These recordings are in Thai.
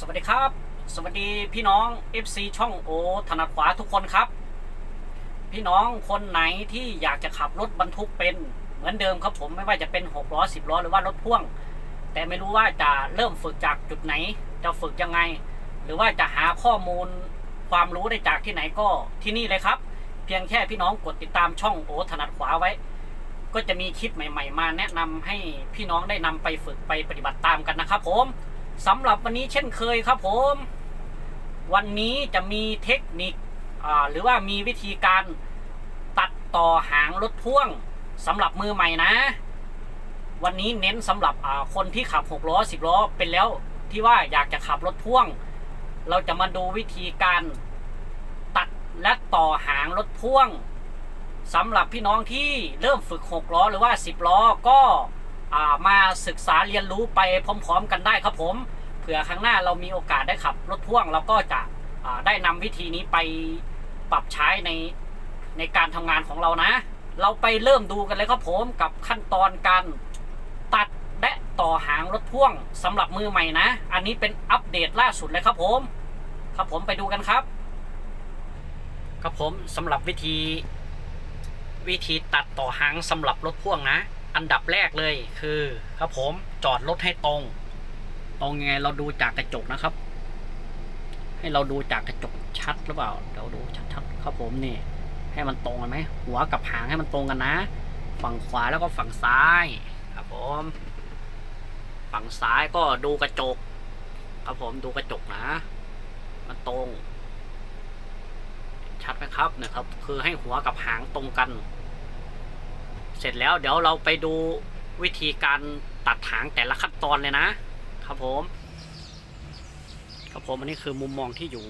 สวัสดีครับ สวัสดีพี่น้อง FC ช่องโอถนัดขวาทุกคนครับ พี่น้องคนไหนที่อยากจะขับรถบรรทุกเป็นเหมือนเดิมครับผมไม่ว่าจะเป็น6ล้อ10ล้อหรือว่ารถพ่วง แต่ไม่รู้ว่าจะเริ่มฝึกจากจุดไหน จะฝึกยังไง หรือว่าจะหาข้อมูลความรู้ได้จากที่ไหนก็ที่นี่เลยครับ เพียงแค่พี่น้องกดติดตามช่องโอถนัดขวาไว้ ก็จะมีคลิปใหม่ ๆ มาแนะนำให้พี่น้องได้นำไปฝึกไปปฏิบัติตามกันนะครับผม สำหรับวันนี้เช่นเคยครับผม วันนี้จะมีเทคนิคหรือว่ามีวิธีการตัดต่อหางรถพ่วงสำหรับมือใหม่นะ วันนี้เน้นสำหรับคนที่ขับ6ล้อ10ล้อเป็นแล้วที่ว่าอยากจะขับรถพ่วง เราจะมาดูวิธีการตัดและต่อหางรถพ่วงสำหรับพี่น้องที่เริ่มฝึก6ล้อหรือว่า10ล้อก็ มาศึกษาเรียนรู้ไปพร้อม ๆ กันได้ครับผมเผื่อครั้งหน้าเรามีโอกาสได้ขับรถพ่วงเราก็จะได้นำวิธีนี้ไปปรับใช้ในในการทำงานของเรานะ เราไปเริ่มดูกันเลยครับผมกับขั้นตอนการตัดและต่อหางรถพ่วงสำหรับมือใหม่นะ อันนี้เป็นอัปเดตล่าสุดเลยครับผม ครับผมไปดูกันครับ ครับผมสำหรับวิธี วิธีตัดต่อหางสำหรับรถพ่วงนะ อันดับแรกเลยคือครับผมจอดรถให้ตรง ตรงยังไงเราดูจากกระจกนะครับ ให้เราดูจากกระจกชัดหรือเปล่าเดี๋ยวดูชัดๆครับผมนี่ ให้มันตรงกันไหมหัวกับหางให้มันตรงกันนะ ฝั่งขวาแล้วก็ฝั่งซ้าย ครับผม ฝั่งซ้ายก็ดูกระจก ครับผมดูกระจกนะ มันตรง ชัดไหมครับเนี่ยครับ คือให้หัวกับหางตรงกัน เสร็จแล้วเดี๋ยวเราไปดูวิธีการตัดหางแต่ละขั้นตอนเลยนะครับผมครับผมอันนี้คือมุมมองที่อยู่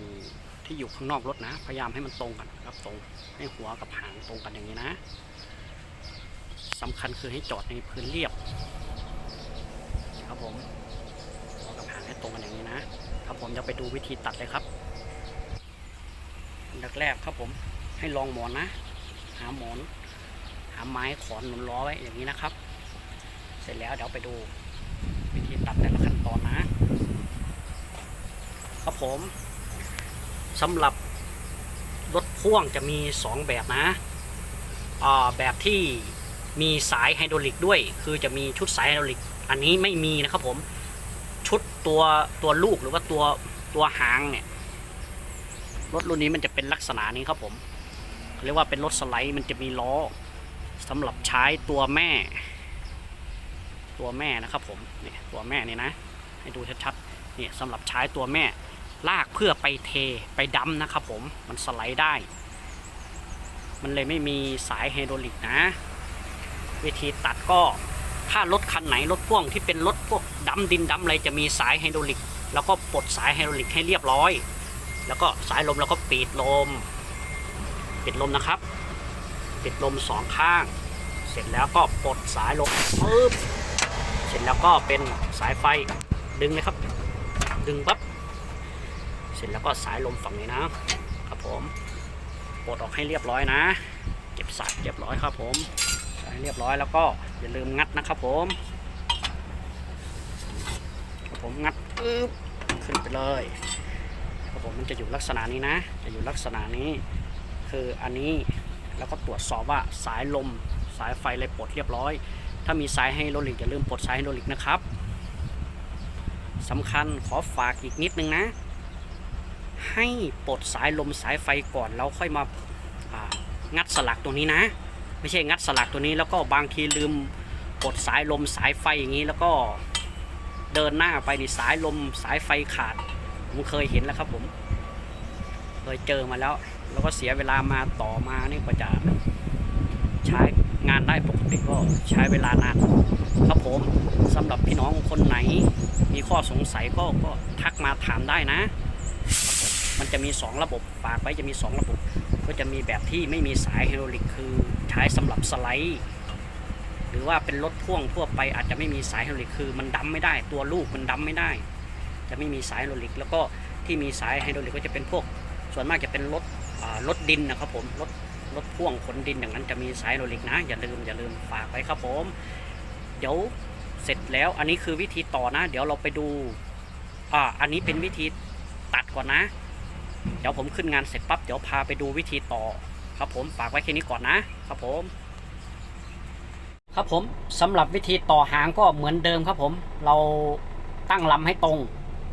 ที่อยู่ข้างนอกรถนะ พยายามให้มันตรงกันครับตรงให้หัวกับหางตรงกันอย่างนี้นะสำคัญคือให้จอดในพื้นเรียบครับผมหัวกับหางให้ตรงกันอย่างนี้นะครับผมจะไปดูวิธีตัดเลยครับอันดับแรกครับผมให้ลองหมอนนะ หาหมอนาไม้ขอนหนุนล้อไว้อย่างนี้นะครับ เสร็จแล้วเดี๋ยวไปดูวิธีตัดแต่ละขั้นตอนนะครับผมสำหรับรถพ่วงจะมี 2 แบบนะอ่าแบบที่มีสายไฮดรอลิกด้วย คือจะมีชุดสายไฮดรอลิก อันนี้ไม่มีนะครับผมชุดตัวตัวลูกหรือว่าตัวตัวหางเนี่ยรถรุ่นนี้มันจะเป็นลักษณะนี้ครับผมเรียกว่าเป็นรถสไลด์มันจะมีล้อ สำหรับใช้ตัวแม่ ตัวแม่นะครับผมเนี่ยตัวแม่นี่นะ ให้ดูชัดๆเนี่ยสำหรับใช้ตัวแม่ ลากเพื่อไปเทไปดัมนะครับผมมันสไลด์ได้ มันเลยไม่มีสายไฮดรอลิกนะ วิธีตัดก็ถ้ารถคันไหนรถพ่วงที่เป็นรถพวกดัมดินดัมอะไรจะมีสายไฮดรอลิก แล้วก็ปลดสายไฮดรอลิกให้เรียบร้อย แล้วก็สายลมแล้วก็ปิดลมปิดลมนะครับ ปิดลมสองข้าง เสร็จแล้วก็ปลดสายลมปึ๊บเสร็จแล้วก็เป็นสายไฟดึงเลยครับ ดึงปั๊บเสร็จแล้วก็สายลมฝั่งนี้นะครับผมปลดออกให้เรียบร้อยนะ เก็บสายเรียบร้อยครับผมสายเรียบร้อยแล้วก็อย่าลืมงัดนะครับผมครับผมงัดปึ๊บขึ้นไปเลยครับผมมันจะอยู่ลักษณะนี้นะ จะอยู่ลักษณะนี้ คืออันนี้ แล้วก็ตรวจสอบว่าสายลมสายไฟเลยปลดเรียบร้อย ถ้ามีสายไฮดรอลิกอย่าลืมปลดสายไฮดรอลิกนะครับสำคัญขอฝากอีกนิดนึงนะ ให้ปลดสายลมสายไฟก่อนแล้วค่อยมาางัดสลักตัวนี้นะ ไม่ใช่งัดสลักตัวนี้แล้วก็บางทีลืมปลดสายลมสายไฟอย่างนี้แล้วก็เดินหน้าไปนี่สายลมสายไฟขาด ผมเคยเห็นแล้วครับผม เคยเจอมาแล้ว แล้วก็เสียเวลามาต่อมานี่กว่าจะใช้งานได้ปกติก็ใช้เวลานานครับผมสำหรับพี่น้องคนไหน มีข้อสงสัยก็ก็ทักมาถามได้นะมันจะมี 2 ระบบฝากไว้จะมี 2 ระบบ ก็จะมีแบบที่ไม่มีสายไฮดรอลิกคือใช้สำหรับสไลด์ หรือว่าเป็นรถพ่วงทั่วไปอาจจะไม่มีสายไฮดรอลิกคือ มันดัมไม่ได้ตัวลูกมันดัมไม่ได้ จะไม่มีสายไฮดรอลิก แล้วก็ที่มีสายไฮดรอลิกก็จะเป็นพวก ส่วนมากจะเป็นรถ รถดินนะครับผมรถรถพ่วงขนดินอย่างนั้นจะมีสายไฮดรลิกนะ อย่าลืมอย่าลืมฝากไว้ครับผม เดี๋ยวเสร็จแล้วอันนี้คือวิธีต่อนะ เดี๋ยวเราไปดูอ่าอันนี้เป็นวิธีตัดก่อนนะ เดี๋ยวผมขึ้นงานเสร็จปั๊บเดี๋ยวพาไปดูวิธีต่อครับผมฝากไว้แค่นี้ก่อนนะครับผม ครับผมสำหรับวิธีต่อหางก็เหมือนเดิมครับผม เราตั้งลำให้ตรง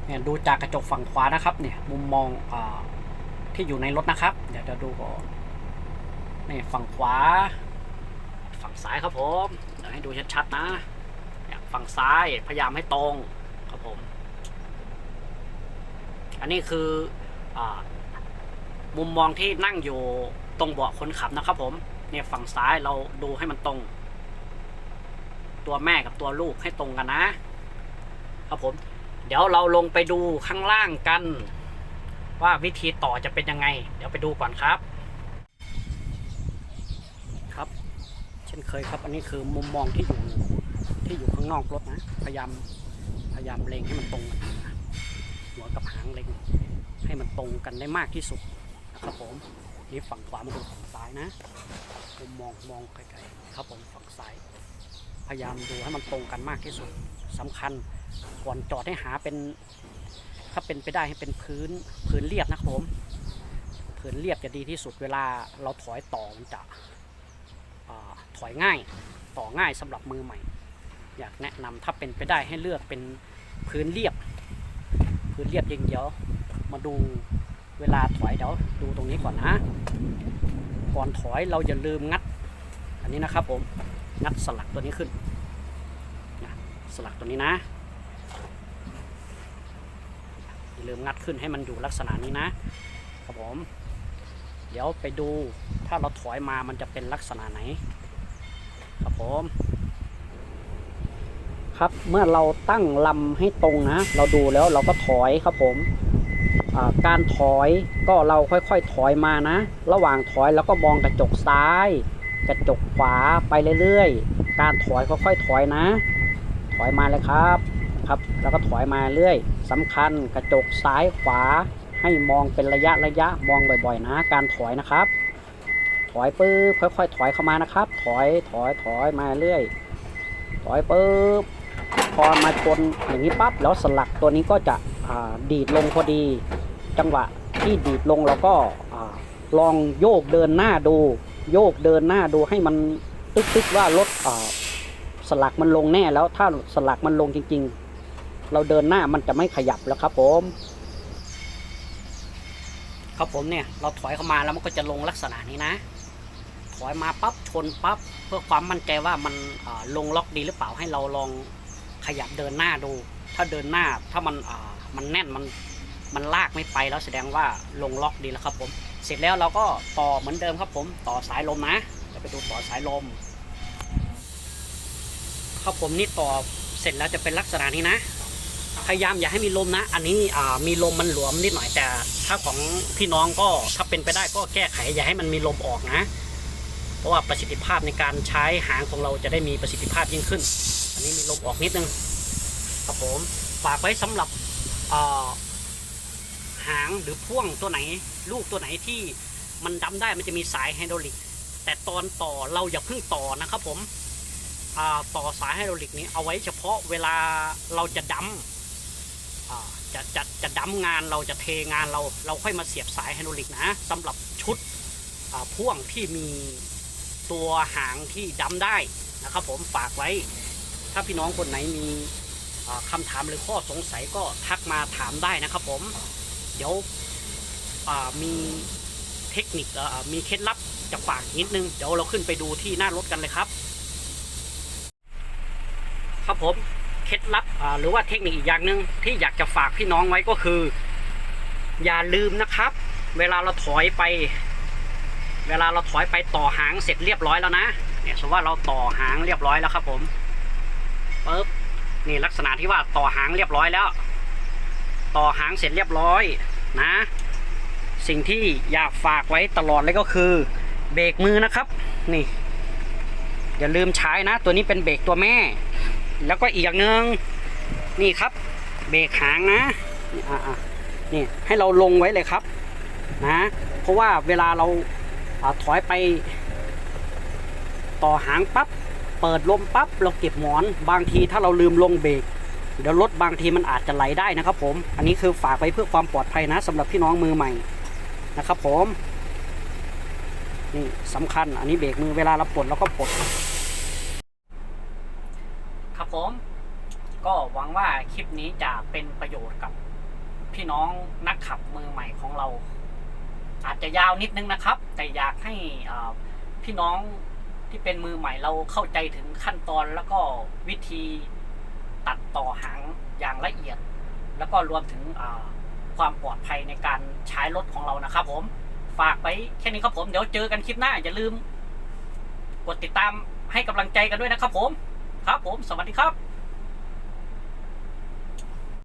เนี่ยดูจากกระจกฝั่งขวานะครับเนี่ยมุมมองอ่า ที่อยู่ในรถนะครับ เดี๋ยวจะดูก่อนนี่ฝั่งขวา ฝั่งซ้ายครับผมเดี๋ยวให้ดูชัดๆนะฝั่งซ้ายพยายามให้ตรงครับผม อันนี้คืออมุมมองที่นั่งอยู่ตรงเบาะคนขับนะครับ ผมเนี่ยฝั่งซ้ายเราดูให้มันตรง ตัวแม่กับตัวลูกให้ตรงกันนะ ครับผม เดี๋ยวเราลงไปดูข้างล่างกัน ว่าวิธีต่อจะเป็นยังไง เดี๋ยวไปดูก่อนครับ ครับ เช่นเคยครับ อันนี้คือมุมมองที่อยู่ที่อยู่ข้างนอกรถนะ พยายามพยายามเล็งให้มันตรงกันนะหัวกับหางเล็งให้มันตรงกันได้มากที่สุดนะครับผมนี่ฝั่งขวามาดูฝั่งซ้ายนะมุมมองมองไกลๆครับผมฝั่งซ้าย พยายามดูให้มันตรงกันมากที่สุดสำคัญก่อนจอดให้หาเป็น ถ้าเป็นไปได้ให้เป็นพื้นพื้นเรียบนะครับผมพื้นเรียบจะดีที่สุดเวลาเราถอยต่อมันจะถอยง่ายต่อง่ายสำหรับมือใหม่ อยากแนะนำถ้าเป็นไปได้ให้เลือกเป็นพื้นเรียบ พื้นเรียบย่งเดียวมาดูเวลาถอยเดี๋ยวดูตรงนี้ก่อนนะก่อนถอยเราอย่าลืมงัด อันนี้นะครับผมงัดสลักตัวนี้ขึ้นสลักตัวนี้นะ อย่า ลืมงัดขึ้นให้มันอยู่ลักษณะนี้นะครับผมเดี๋ยวไปดูถ้าเราถอยมามันจะเป็นลักษณะไหน ครับผมครับเมื่อเราตั้งลำให้ตรงนะ เราดูแล้วเราก็ถอยครับผมการถอยก็เราค่อยๆถอยมานะ ระหว่างถอยแล้วก็มองกระจกซ้าย กระจกขวาไปเรื่อยๆ การถอยค่อยๆถอยนะ ถอยมาเลยครับครับ แล้วก็ถอยมาเรื่อย สำคัญกระจกซ้ายขวาให้มองเป็นระยะระยะมองบ่อยๆ นะ การถอยนะครับ ถอยปุ๊บค่อยๆ ถอยเข้ามานะครับ ถอยถอยถอยมาเรื่อย ถอยปุ๊บพอมาชนอย่างนี้ปั๊บแล้วสลักตัวนี้ก็จะดีดลงพอดี จังหวะที่ดีดลงเราก็ลองโยกเดินหน้าดู โยกเดินหน้าดูให้มันตึ๊กๆว่ารถสลักมันลงแน่แล้วถ้าสลักมันลงจริง ๆ เราเดินหน้ามันจะไม่ขยับแล้วครับผม ครับผมเนี่ยเราถอยเข้ามาแล้วมันก็จะลงลักษณะนี้นะ ถอยมาปั๊บชนปั๊บเพื่อความมั่นใจว่ามันลงล็อกดีหรือเปล่าให้เราลองขยับเดินหน้าดู ถ้าเดินหน้าถ้ามันมันแน่นมันมันลากไม่ไปแล้วแสดงว่าลงล็อกดีแล้วครับผม เสร็จแล้วเราก็ต่อเหมือนเดิมครับผม ต่อสายลมนะเดี๋ยวไปดูต่อสายลม ครับผมนี่ต่อเสร็จแล้วจะเป็นลักษณะนี้นะ พยายามอย่าให้มีลมนะ อันนี้มีลมมันหลวมนิดหน่อยแต่ ถ้าของพี่น้องก็ถ้าเป็นไปได้ก็แก้ไขอย่าให้มันมีลมออกนะ เพราะว่าประสิทธิภาพในการใช้หางของเราจะได้มีประสิทธิภาพยิ่งขึ้น อันนี้มีลมออกนิดนึงครับผมฝากไว้สำหรับหางหรือพ่วงตัวไหน ลูกตัวไหนที่มันดำได้มันจะมีสายไฮดรอลิก แต่ตอนต่อเราอย่าเพิ่งต่อนะครับผมต่อสายไฮดรอลิกนี้เอาไว้เฉพาะเวลาเราจะดำอ่า จะจะจะดำงานเราจะเทงานเราเราค่อยมาเสียบสายไฮดรอลิกนะสำหรับชุดพ่วงที่มีตัวหางที่ดำได้นะครับผมฝากไว้ ถ้าพี่น้องคนไหนมีอ่าคำถามหรือข้อสงสัยก็ทักมาถามได้นะครับผม เดี๋ยวมีเทคนิคมีเคล็ดลับจะฝากนิดนึง เดี๋ยวเราขึ้นไปดูที่หน้ารถกันเลยครับ ครับผม เคล็ดลับหรือว่าเทคนิคอีกอย่างหนึ่งที่อยากจะฝากพี่น้องไว้ก็คือ อย่าลืมนะครับ เวลาเราถอยไป เวลาเราถอยไปต่อหางเสร็จเรียบร้อยแล้วนะเนี่ยสมมติว่าเราต่อหางเรียบร้อยแล้วครับผมปึ๊บนี่ลักษณะที่ว่าต่อหางเรียบร้อยแล้ว ต่อหางเสร็จเรียบร้อยนะ สิ่งที่อยากฝากไว้ตลอดเลยก็คือ เบรกมือนะครับ นี่ อย่าลืมใช้นะ ตัวนี้เป็นเบรกตัวแม่ แล้วก็อีกอย่างหนึ่งนี่ครับ เบรกหางนะนี่อ่าๆนี่ให้เราลงไว้เลยครับนะเพราะว่าเวลาเราอถอยไป ต่อหางปั๊บเปิดลมปั๊บเราเก็บหมอน บางทีถ้าเราลืมลงเบรกเดี๋ยวรถบางทีมันอาจจะไหลได้นะครับผม อันนี้คือฝากไว้เพื่อความปลอดภัยนะสำหรับพี่น้องมือใหม่นะครับผมนี่สำคัญอันนี้เบรกมือเวลาเราปลดเราก็ปลด ผมก็หวังว่าคลิปนี้จะเป็นประโยชน์กับพี่น้องนักขับมือใหม่ของเรา อาจจะยาวนิดนึงนะครับ แต่อยากให้พี่น้องที่เป็นมือใหม่เราเข้าใจถึงขั้นตอนแล้วก็วิธีตัดต่อหางอย่างละเอียด แล้วก็รวมถึงความปลอดภัยในการใช้รถของเรานะครับผมฝากไว้แค่นี้ครับผมเดี๋ยวเจอกันคลิปหน้าอย่าลืม กดติดตามให้กำลังใจกันด้วยนะครับผม ครับผม สวัสดีครับ